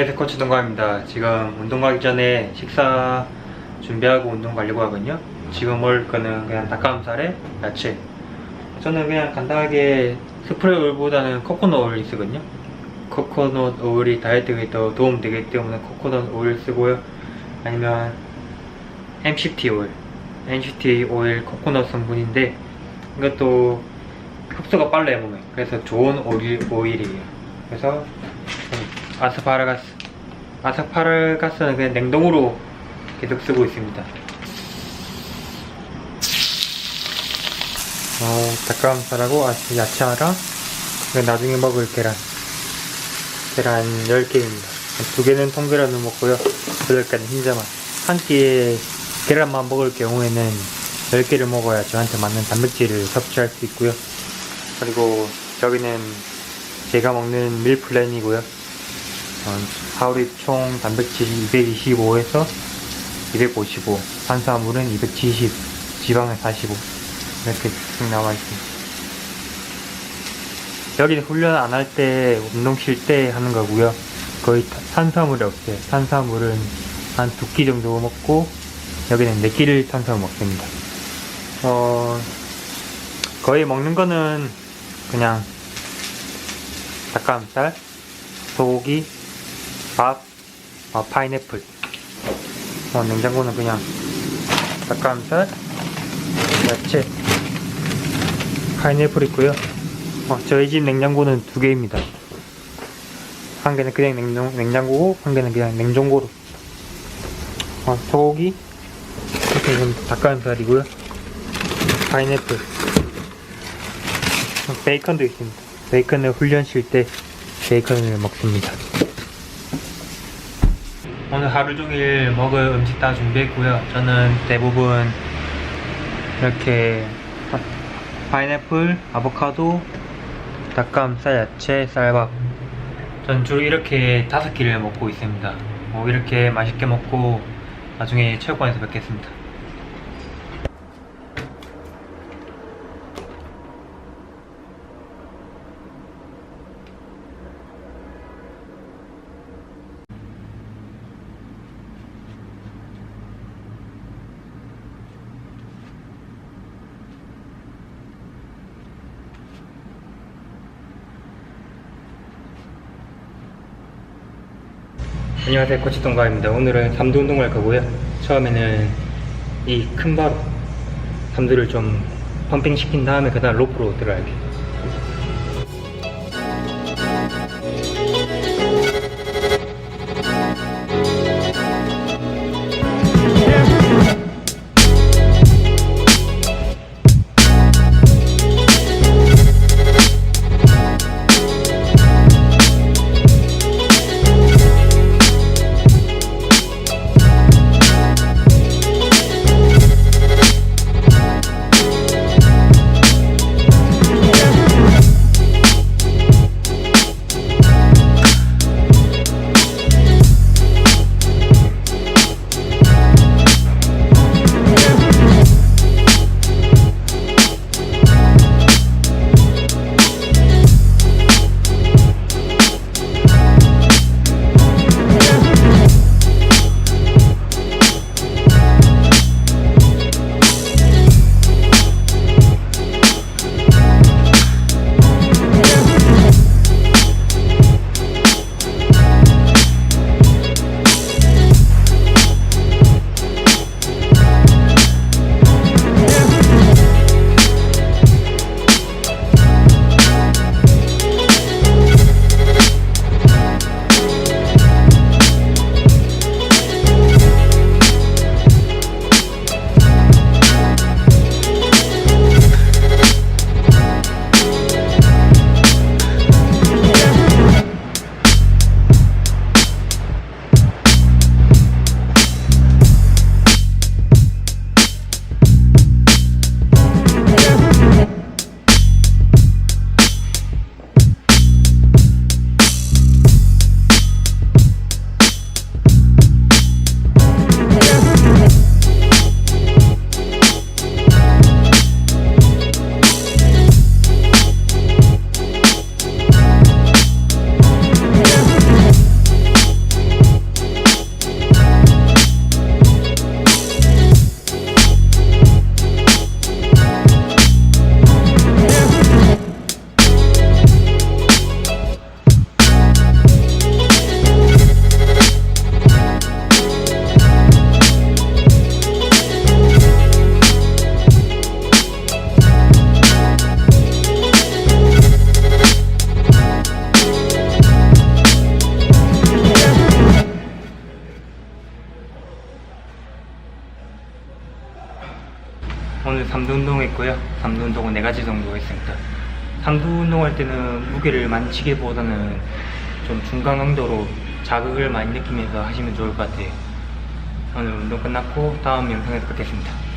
안녕하세요 코치 동가입니다. 지금 운동 가기 전에 식사 준비하고 운동 가려고 하거든요. 지금 먹을 거는 그냥 닭가슴살에 야채. 저는 그냥 간단하게 스프레이 오일보다는 코코넛 오일이 쓰거든요. 코코넛 오일이 다이어트에 더 도움 되기 때문에 코코넛 오일 쓰고요. 아니면 MCT 오일. MCT 오일 코코넛 성분인데 이것도 흡수가 빨라요 몸에. 그래서 좋은 오일, 오일이에요. 그래서 아스파라가스. 아스파라가스는 그냥 냉동으로 계속 쓰고 있습니다. 어, 닭가슴살하고 아- 야채하랑 그리고 나중에 먹을 계란. 계란 10개입니다. 두 개는 통계란을 먹고요. 8개는 흰자만 한 끼에 계란만 먹을 경우에는 10개를 먹어야 저한테 맞는 단백질을 섭취할 수 있고요. 그리고 저기는 제가 먹는 밀 플랜이고요. 어, 하루에 총 단백질이 225에서 255 탄수화물은 270 지방은 45 이렇게 쭉 나와 있습니다. 여기는 훈련 안 할 때 운동 쉴 때 하는 거고요. 거의 타- 탄수화물이 없어요. 탄수화물은 한 두 끼 정도 먹고 여기는 네 끼를 탄수화물 먹습니다. 어 거의 먹는 거는 그냥 닭가슴살 소고기 밥 어, 파인애플 어, 냉장고는 그냥 닭가슴살 야채 파인애플 있고요 어, 저희 집 냉장고는 두 개입니다. 한 개는 그냥 냉장, 냉장고고, 한 개는 그냥 냉동고로. 어, 소고기, 이렇게 좀 닭가슴살이고요. 파인애플. 어, 베이컨도 있습니다. 베이컨을 훈련 쉴 때 베이컨을 먹습니다. 오늘 하루 종일 먹을 음식 다 준비했고요. 저는 대부분 이렇게 파- 파인애플, 아보카도, 닭가슴살, 야채, 쌀밥. 전 주로 이렇게 다섯 끼를 먹고 있습니다. 뭐 이렇게 맛있게 먹고 나중에 체육관에서 뵙겠습니다. 안녕하세요 코치 동가입니다. 오늘은 삼두 운동을 할 거고요. 처음에는 이 큰 바로 삼두를 좀 펌핑 시킨 다음에 그 다음 로프로 들어갈게요. 삼두 운동 했고요. 삼두 운동은 네 가지 정도 했습니다. 삼두 운동할 때는 무게를 많이 치기보다는 좀 중간 강도로 자극을 많이 느끼면서 하시면 좋을 것 같아요. 오늘 운동 끝났고 다음 영상에서 뵙겠습니다.